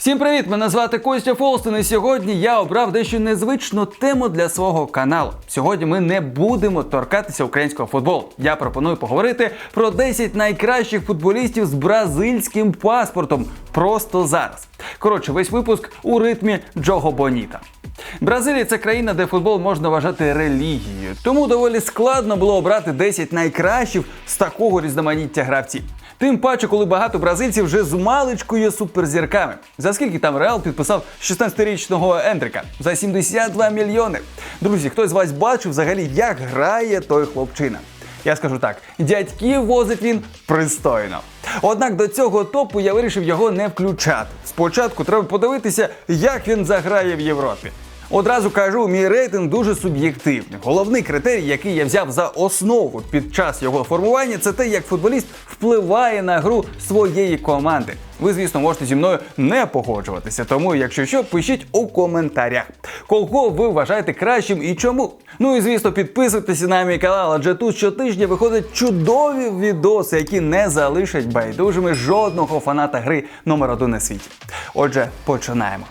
Всім привіт! Мене звати Костя Фолстен, і сьогодні я обрав дещо незвичну тему для свого каналу. Сьогодні ми не будемо торкатися українського футболу. Я пропоную поговорити про 10 найкращих футболістів з бразильським паспортом просто зараз. Коротше, весь випуск у ритмі Джого Боніта. Бразилія це країна, де футбол можна вважати релігією, тому доволі складно було обрати 10 найкращих з такого різноманіття гравців. Тим паче, коли багато бразильців вже з маличкою суперзірками. За скільки там Реал підписав 16-річного Ендрика? За 72 мільйони. Друзі, хтось з вас бачив взагалі, як грає той хлопчина? Я скажу так: дядьків возить він пристойно. Однак до цього топу я вирішив його не включати. Спочатку треба подивитися, як він заграє в Європі. Одразу кажу, мій рейтинг дуже суб'єктивний. Головний критерій, який я взяв за основу під час його формування, це те, як футболіст впливає на гру своєї команди. Ви, звісно, можете зі мною не погоджуватися, тому, якщо що, пишіть у коментарях, кого ви вважаєте кращим і чому. Ну і звісно, підписуйтеся на мій канал, адже тут щотижня виходять чудові відоси, які не залишать байдужими жодного фаната гри номер один на світі. Отже, починаємо.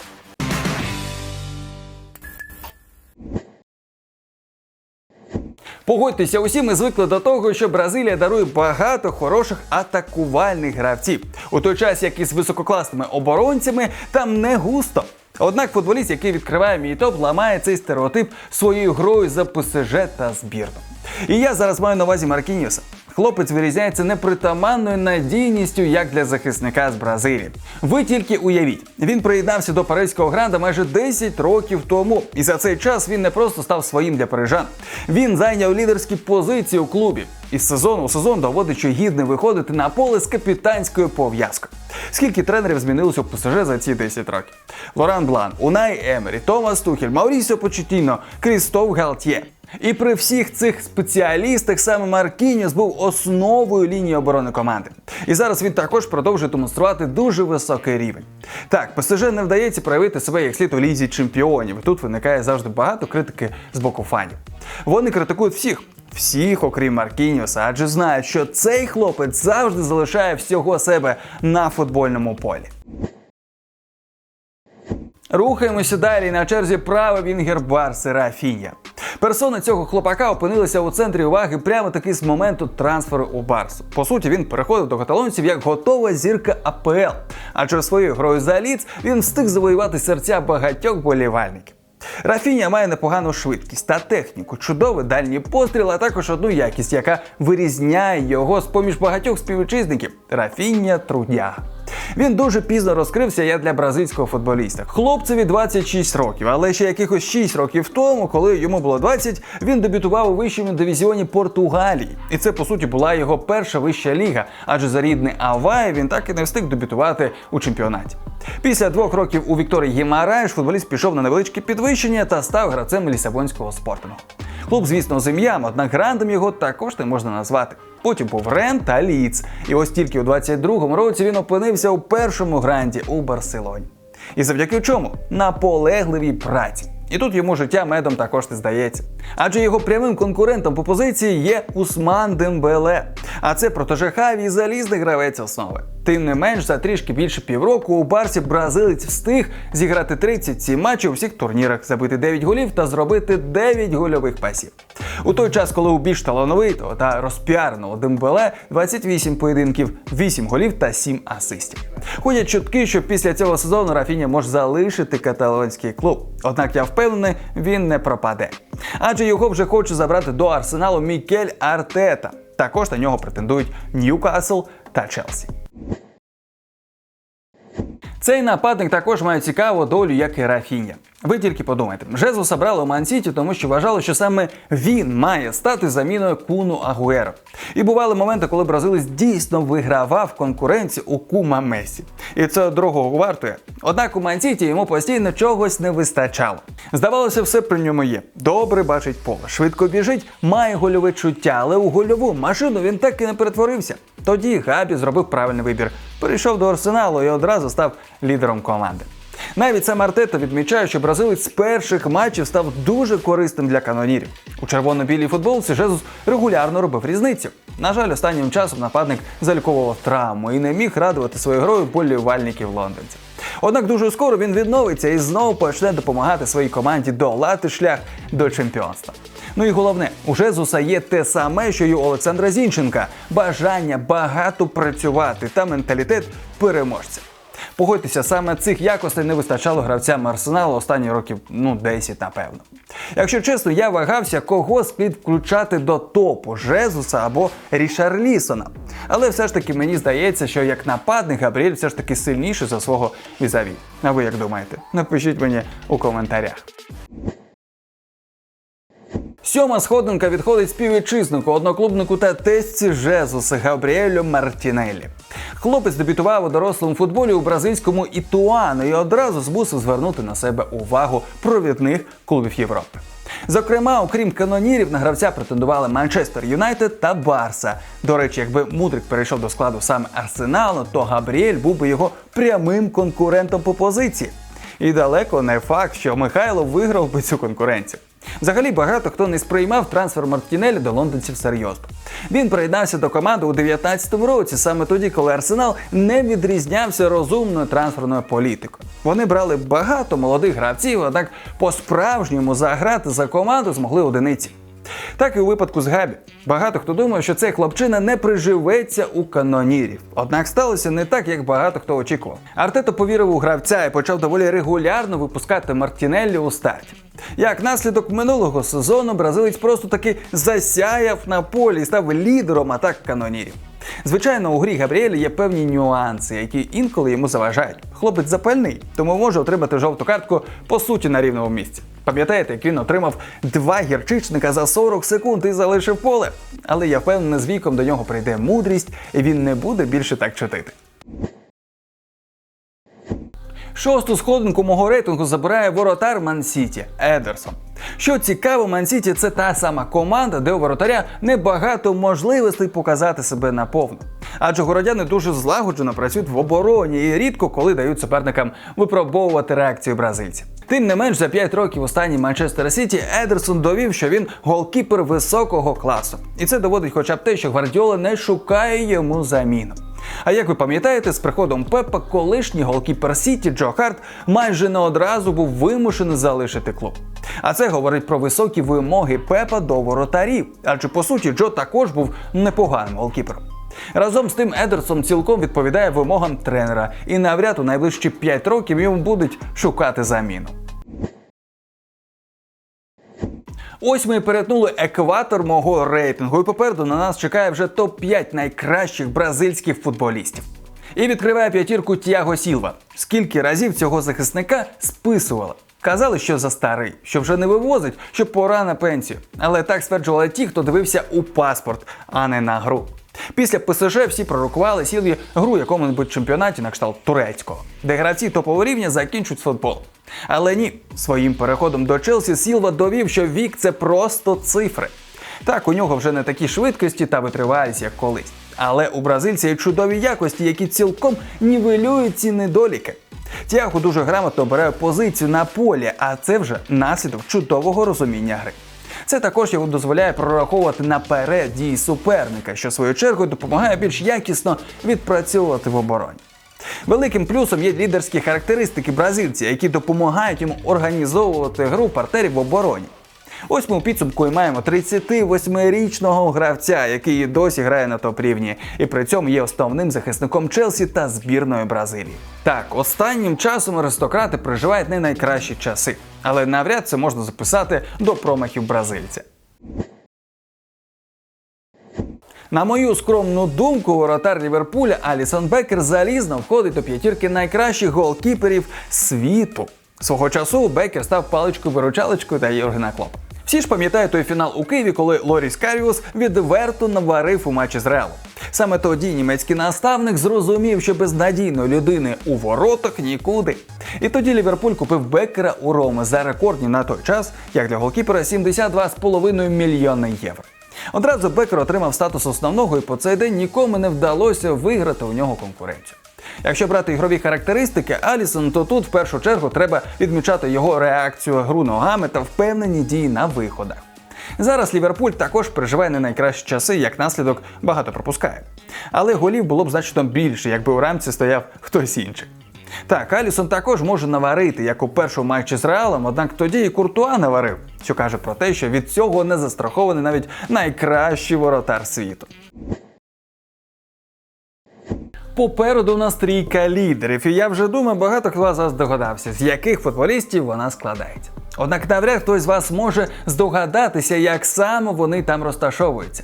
Погодьтеся, усі ми звикли до того, що Бразилія дарує багато хороших атакувальних гравців. У той час, як із висококласними оборонцями, там не густо. Однак футболіст, який відкриває мій топ, ламає цей стереотип своєю грою за ПСЖ та збірну. І я зараз маю на увазі Маркініуса. Хлопець вирізняється непритаманною надійністю як для захисника з Бразилії. Ви тільки уявіть, він приєднався до паризького гранда майже 10 років тому, і за цей час він не просто став своїм для парижан. Він зайняв лідерські позиції у клубі. Із сезону у сезон доводить, що гідне виходити на поле з капітанською пов'язкою. Скільки тренерів змінилося у ПСЖ за ці 10 років? Лоран Блан, Унай Емері, Томас Тухель, Маурісіо Почетіно, Крістоф Галтьє. І при всіх цих спеціалістах саме Маркініус був основою лінії оборони команди. І зараз він також продовжує демонструвати дуже високий рівень. Так, ПСЖ не вдається проявити себе як слід у лізі чемпіонів. Тут виникає завжди багато критики з боку фанів. Вони критикують всіх. Всіх, окрім Маркініуса, адже знають, що цей хлопець завжди залишає всього себе на футбольному полі. Рухаємося далі на черзі правий вінгер Барси Рафінія. Персона цього хлопака опинилася у центрі уваги прямо таки з моменту трансферу у Барсу. По суті, він переходив до каталонців як готова зірка АПЛ. Адже своєю грою за ліц він встиг завоювати серця багатьох болівальників. Рафіня має непогану швидкість та техніку, чудовий дальній постріл, а також одну якість, яка вирізняє його з поміж багатьох співвітчизників Рафіння трудяга. Він дуже пізно розкрився як для бразильського футболіста. Хлопцеві 26 років, але ще якихось 6 років тому, коли йому було 20, він дебютував у вищому дивізіоні Португалії. І це по суті була його перша вища ліга, адже за рідний Авай він так і не встиг дебютувати у чемпіонаті. Після двох років у Вікторії Гімараєш футболіст пішов на невеличке підвищення та став гравцем лісабонського спортингу. Клуб, звісно, з ім'ям, однак грандом його також не можна назвати. Потім був Рен та Ліц. І ось тільки у 22-му році він опинився у першому гранді у Барселоні. І завдяки чому? Наполегливій праці. І тут йому життя медом також не здається. Адже його прямим конкурентом по позиції є Усман Дембеле. А це протеже Хаві залізний гравець основи. Тим не менш, за трішки більше півроку у Барсі бразилець встиг зіграти 37 матчів у всіх турнірах, забити 9 голів та зробити 9 гольових пасів. У той час, коли у більш талановитого та розпіарного Дембеле 28 поєдинків, 8 голів та 7 асистів. Ходять чутки, що після цього сезону Рафіня може залишити каталонський клуб. Однак я впевнений, він не пропаде. Адже його вже хоче забрати до арсеналу Мікель Артета. Також на нього претендують Ньюкасл та Челсі. Цей нападник також має цікаву долю, як і Рафіння. Ви тільки подумайте, Жезуса брали у Ман-Сіті, тому що вважали, що саме він має стати заміною Куну Агуеро. І бували моменти, коли бразилець дійсно вигравав конкуренцію у Кума Месі. І це дорогого вартує. Однак у Ман-Сіті йому постійно чогось не вистачало. Здавалося, все при ньому є. Добре бачить поле, швидко біжить, має гольове чуття, але у гольову машину він так і не перетворився. Тоді Габі зробив правильний вибір. Перейшов до арсеналу і одразу став лідером команди. Навіть сам Артета відмічає, що бразилець з перших матчів став дуже корисним для канонірів. У червоно-білій футболці Жезус регулярно робив різницю. На жаль, останнім часом нападник заліковував травму і не міг радувати своєю грою болівальників лондонців. Однак дуже скоро він відновиться і знову почне допомагати своїй команді долати шлях до чемпіонства. Ну і головне, у Жезуса є те саме, що й у Олександра Зінченка бажання багато працювати та менталітет переможця. Погодьтеся, саме цих якостей не вистачало гравцям Арсеналу останні років, ну 10, напевно. Якщо чесно, я вагався, кого слід включати до топу Жезуса або Рішарлісона. Але все ж таки мені здається, що як нападник Габріель все ж таки сильніший за свого візаві. А ви як думаєте? Напишіть мені у коментарях. Сьома сходинка відходить співвітчизнику, одноклубнику та тестці Жезуса Габріелю Мартінеллі. Хлопець дебютував у дорослому футболі у бразильському Ітуану і одразу змусив звернути на себе увагу провідних клубів Європи. Зокрема, окрім канонірів, на гравця претендували Манчестер Юнайтед та Барса. До речі, якби Мудрик перейшов до складу саме Арсеналу, то Габріель був би його прямим конкурентом по позиції. І далеко не факт, що Михайло виграв би цю конкуренцію. Взагалі багато хто не сприймав трансфер Мартінелі до лондонців серйозно. Він приєднався до команди у 2019 році, саме тоді, коли Арсенал не відрізнявся розумною трансферною політикою. Вони брали багато молодих гравців, однак по-справжньому заграти за команду змогли одиниці. Так і у випадку з Габі. Багато хто думає, що цей хлопчина не приживеться у канонірів. Однак сталося не так, як багато хто очікував. Артето повірив у гравця і почав доволі регулярно випускати Мартінеллі у старті. Як наслідок минулого сезону бразилець просто таки засяяв на полі і став лідером атак канонірів. Звичайно, у грі Габріеля є певні нюанси, які інколи йому заважають. Хлопець запальний, тому може отримати жовту картку по суті на рівному місці. Пам'ятаєте, як він отримав два гірчичника за 40 секунд і залишив поле. Але я впевнений, з віком до нього прийде мудрість, і він не буде більше так чутити. Шосту сходинку мого рейтингу забирає воротар Мансіті Едерсон. Що цікаво, Мансіті це та сама команда, де у воротаря небагато можливостей показати себе наповну. Адже городяни дуже злагоджено працюють в обороні і рідко коли дають суперникам випробовувати реакцію бразильців. Тим не менш, за 5 років останній Манчестер Сіті Едерсон довів, що він голкіпер високого класу. І це доводить хоча б те, що Гвардіола не шукає йому заміну. А як ви пам'ятаєте, з приходом Пепа колишній голкіпер Сіті Джо Харт майже не одразу був вимушений залишити клуб. А це говорить про високі вимоги Пепа до воротарів, адже по суті Джо також був непоганим голкіпером. Разом з тим Едерсон цілком відповідає вимогам тренера, і навряд у найближчі 5 років йому будуть шукати заміну. Ось ми перетнули екватор мого рейтингу, і попереду на нас чекає вже топ-5 найкращих бразильських футболістів. І відкриває п'ятірку Тіаго Сілва. Скільки разів цього захисника списували? Казали, що за старий, що вже не вивозить, що пора на пенсію. Але так стверджували ті, хто дивився у паспорт, а не на гру. Після ПСЖ всі пророкували Сілві гру якому-небудь чемпіонаті на кшталт турецького, де гравці топового рівня закінчують футбол. Але ні, своїм переходом до Челсі Сілва довів, що вік це просто цифри. Так, у нього вже не такі швидкості та витривалість, як колись. Але у бразильця є чудові якості, які цілком нівелюють ці недоліки. Тяго дуже грамотно обирає позицію на полі, а це вже наслідок чудового розуміння гри. Це також його дозволяє прораховувати наперед дії суперника, що свою чергою допомагає більш якісно відпрацьовувати в обороні. Великим плюсом є лідерські характеристики бразильця, які допомагають йому організовувати гру партнерів в обороні. Ось ми у підсумку і маємо 38-річного гравця, який досі грає на топ-рівні, і при цьому є основним захисником Челсі та збірної Бразилії. Так, останнім часом аристократи переживають не найкращі часи, але навряд це можна записати до промахів бразильця. На мою скромну думку, воротар Ліверпуля Алісон Бекер залізно входить до п'ятірки найкращих голкіперів світу. Свого часу Бекер став паличкою-виручалочкою та Євгена Клопа. Всі ж пам'ятають той фінал у Києві, коли Лоріс Каріус відверто наварив у матчі з Реалом. Саме тоді німецький наставник зрозумів, що без надійної людини у воротах нікуди. І тоді Ліверпуль купив Беккера у Роми за рекордні на той час, як для голкіпера 72,5 мільйони євро. Одразу Бекер отримав статус основного, і по цей день нікому не вдалося виграти у нього конкуренцію. Якщо брати ігрові характеристики Алісон, то тут в першу чергу треба відмічати його реакцію гру ногами та впевнені дії на виходах. Зараз Ліверпуль також переживає не найкращі часи, як наслідок багато пропускає. Але голів було б значно більше, якби у рамці стояв хтось інший. Так, Алісон також може наварити, як у першому матчі з Реалом, однак тоді і Куртуа наварив, що каже про те, що від цього не застрахований навіть найкращий воротар світу. Попереду у нас трійка лідерів, і я вже думаю, багато хто з вас здогадався, з яких футболістів вона складається. Однак навряд хтось з вас може здогадатися, як саме вони там розташовуються.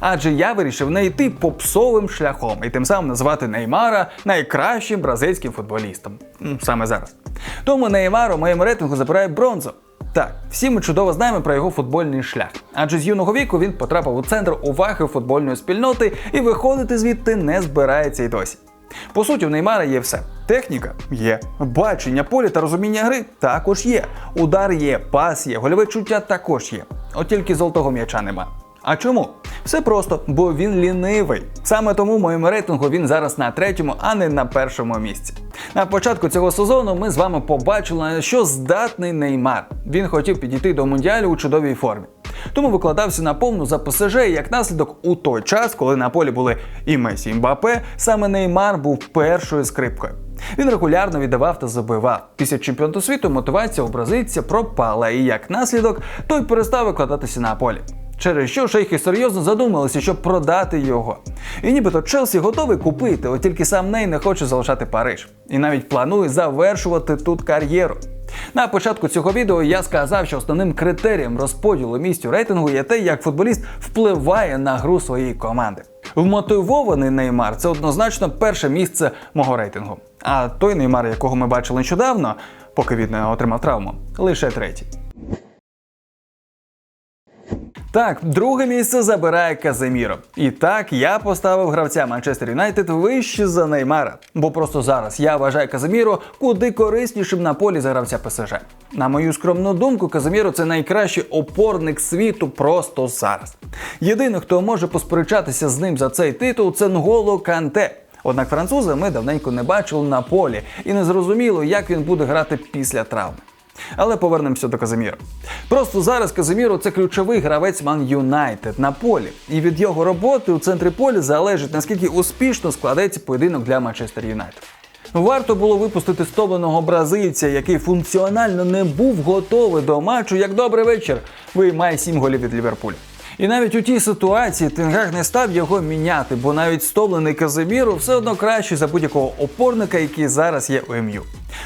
Адже я вирішив не йти попсовим шляхом і тим самим назвати Неймара найкращим бразильським футболістом. Саме зараз. Тому Неймар у моєму рейтингу забирає бронзу. Так, всі ми чудово знаємо про його футбольний шлях. Адже з юного віку він потрапив у центр уваги футбольної спільноти і виходити звідти не збирається й досі. По суті, у Неймара є все. Техніка є, бачення поля та розуміння гри також є. Удар є, пас є, гольове чуття також є. От тільки золотого м'яча нема. А чому? Все просто, бо він лінивий. Саме тому в моєму рейтингу він зараз на третьому, а не на першому місці. На початку цього сезону ми з вами побачили, що здатний Неймар. Він хотів підійти до мундіалю у чудовій формі. Тому викладався на повну за ПСЖ, і як наслідок у той час, коли на полі були і Месі, і Мбапе, саме Неймар був першою скрипкою. Він регулярно віддавав та забивав. Після чемпіонату світу мотивація у бразильця пропала, і як наслідок той перестав викладатися на полі. Через що шейхи серйозно задумалися, щоб продати його. І нібито Челсі готовий купити, от тільки сам Ней не хоче залишати Париж. І навіть планує завершувати тут кар'єру. На початку цього відео я сказав, що основним критерієм розподілу місць рейтингу є те, як футболіст впливає на гру своєї команди. Вмотивований Неймар це однозначно перше місце мого рейтингу. А той Неймар, якого ми бачили нещодавно, поки він не отримав травму, лише третій. Так, друге місце забирає Каземіро. І так я поставив гравця Манчестер Юнайтед вище за Неймара. Бо просто зараз я вважаю Каземіро куди кориснішим на полі за гравця ПСЖ. На мою скромну думку, Каземіро це найкращий опорник світу просто зараз. Єдиний, хто може посперечатися з ним за цей титул, це Нголо Канте. Однак француза ми давненько не бачили на полі, і не зрозуміло, як він буде грати після травми. Але повернемося до Казиміра. Просто зараз Казиміро це ключовий гравець Ман Юнайтед на полі, і від його роботи у центрі поля залежить наскільки успішно складеться поєдинок для Манчестер Юнайтед. Варто було випустити стомленого бразильця, який функціонально не був готовий до матчу. Як добрий вечір, виймає сім голів від Ліверпуля. І навіть у тій ситуації Тенгаг не став його міняти, бо навіть стомлений Казиміру все одно краще за будь-якого опорника, який зараз є у МЮ.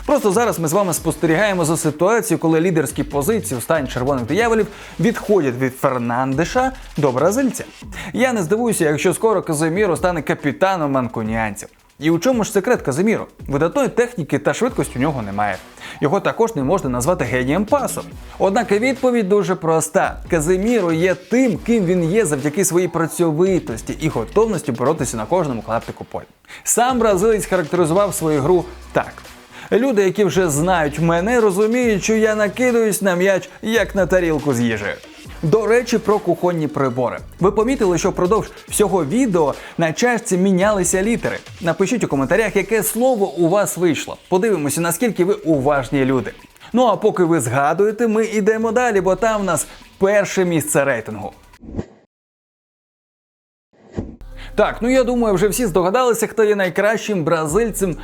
Просто зараз ми з вами спостерігаємо за ситуацією, коли лідерські позиції в стані червоних дияволів відходять від Фернандеша до бразильця. Я не здивуюся, якщо скоро Казиміро стане капітаном манкуніанців. І у чому ж секрет Казиміро? Видатної техніки та швидкості у нього немає. Його також не можна назвати генієм пасу. Однак відповідь дуже проста: Казиміро є тим, ким він є завдяки своїй працьовитості і готовності боротися на кожному клаптику поля. Сам бразилець характеризував свою гру так. Люди, які вже знають мене, розуміють, що я накидаюсь на м'яч як на тарілку з їжею. До речі, про кухонні прибори. Ви помітили, що впродовж всього відео на чашці мінялися літери. Напишіть у коментарях, яке слово у вас вийшло. Подивимося, наскільки ви уважні люди. Ну а поки ви згадуєте, ми йдемо далі, бо там в нас перше місце рейтингу. Так, ну я думаю, вже всі здогадалися, хто є найкращим бразильцем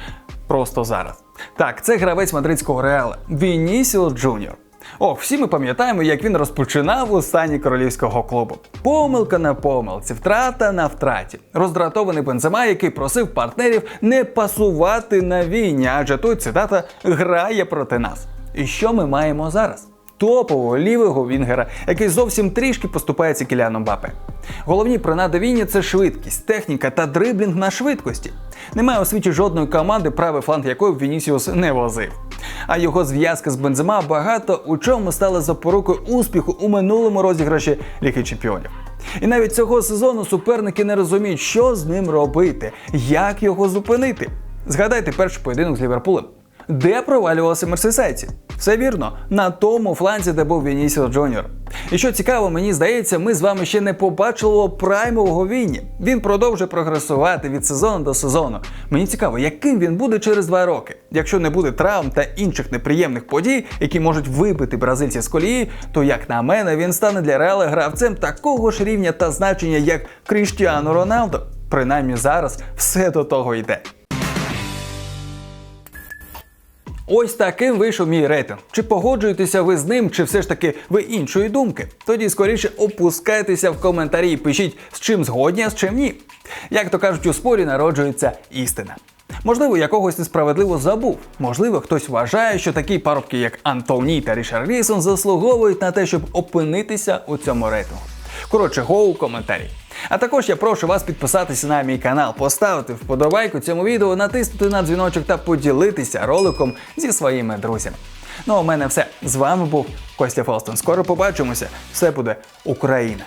просто зараз. Так, це гравець мадридського реала Вінісіо Джуніор. Ох, всі ми пам'ятаємо, як він розпочинав у стані королівського клубу. Помилка на помилці, втрата на втраті. Роздратований Бензема, який просив партнерів не пасувати на війні, адже той цитата грає проти нас. І що ми маємо зараз? Топового лівого Вінгера, який зовсім трішки поступається Кіляном Бапе. Головні принади війні це швидкість, техніка та дриблінг на швидкості. Немає у світі жодної команди, правий фланг якої Вінісіус не возив. А його зв'язка з Бензема багато у чому стала запорукою успіху у минулому розіграші Ліги Чемпіонів. І навіть цього сезону суперники не розуміють, що з ним робити, як його зупинити. Згадайте перший поєдинок з Ліверпулем. Де провалювалися мерсисайці? Все вірно, на тому фланзі, де був Вінісіо Джуніор. І що цікаво, мені здається, ми з вами ще не побачили праймового Вінні. Він продовжує прогресувати від сезону до сезону. Мені цікаво, яким він буде через два роки. Якщо не буде травм та інших неприємних подій, які можуть вибити бразильця з колії, то як на мене він стане для Реала гравцем такого ж рівня та значення, як Кріштіану Роналдо. Принаймні зараз все до того йде. Ось таким вийшов мій рейтинг. Чи погоджуєтеся ви з ним, чи все ж таки ви іншої думки? Тоді скоріше опускайтеся в коментарі і пишіть, з чим згодні, а з чим ні. Як то кажуть, у спорі народжується істина. Можливо, я когось несправедливо забув. Можливо, хтось вважає, що такі парубки, як Антоні та Рішар Лісон, заслуговують на те, щоб опинитися у цьому рейтингу. Коротше, гоу коментарі. А також я прошу вас підписатися на мій канал, поставити вподобайку цьому відео, натиснути на дзвіночок та поділитися роликом зі своїми друзями. Ну а у мене все. З вами був Костя Фолстон. Скоро побачимося. Все буде Україна!